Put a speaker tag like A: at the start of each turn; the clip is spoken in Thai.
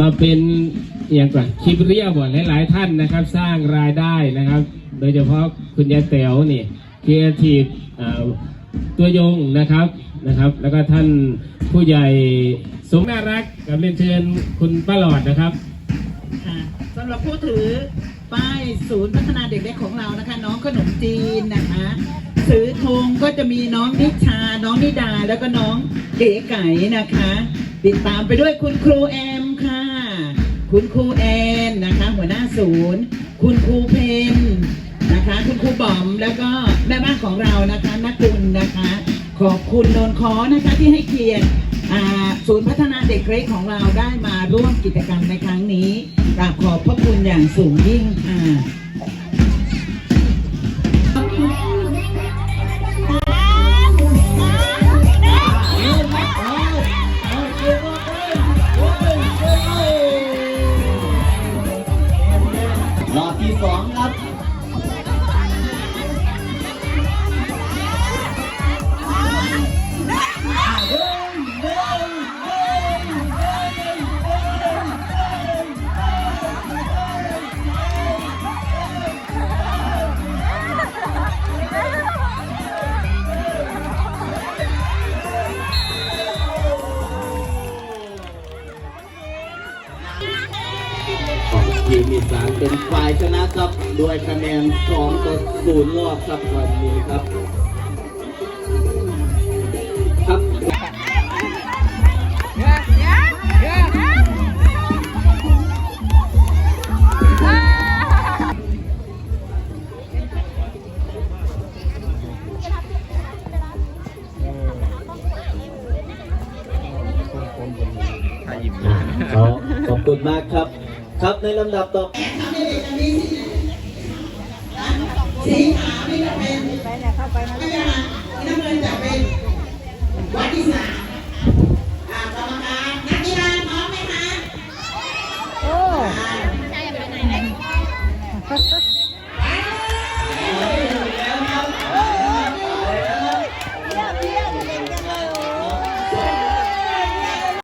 A: มาเป็นอย่างก่อนคลิปเรียบหลาย ๆ ท่านนะครับ สร้างรายได้นะครับ โดยเฉพาะคุณยายแต๋วนี่ครีเอทีฟตัวยงนะครับนะครับ แล้วก็ท่านผู้ใหญ่สมน่ารักกับเรียนเชิญคุณป้าหลอดนะครับ
B: สำหรับผู้ถือป้ายศูนย์พัฒนาเด็กเล็กของเรานะคะ น้องขนมจีนนะคะถือธงก็จะมีน้องนิชา น้องนิดา แล้วก็น้องเก๋ไก่นะคะ ติดตามไปด้วยคุณครูแอม คุณครูแอนนะคะ หัวหน้าศูนย์ คุณครูเพนนะคะ คุณครูบอมแล้วก็แม่บ้านของเรานะคะนักกุณนะคะ ขอบคุณนนคอนะคะที่ให้เกียรติศูนย์พัฒนาเด็กเล็กของเราได้มาร่วมกิจกรรมในครั้งนี้กราบขอบพระคุณอย่างสูงยิ่งค่ะ
C: อบที่สองครับ ทีมอีสานเป็นฝ่ายชนะครับด้วยคะแนน2ต่อ0รอบครับวันนี้ครับ ครับขอขอบคุณมากครับ ครับในลำดับต่อ
B: สีขาวนี่จะเป็นไปนะเข้ามปนะน้ำเงินจะเป็นวัดที่สามอ่ากรรมการนักกีฬาพร้อไหม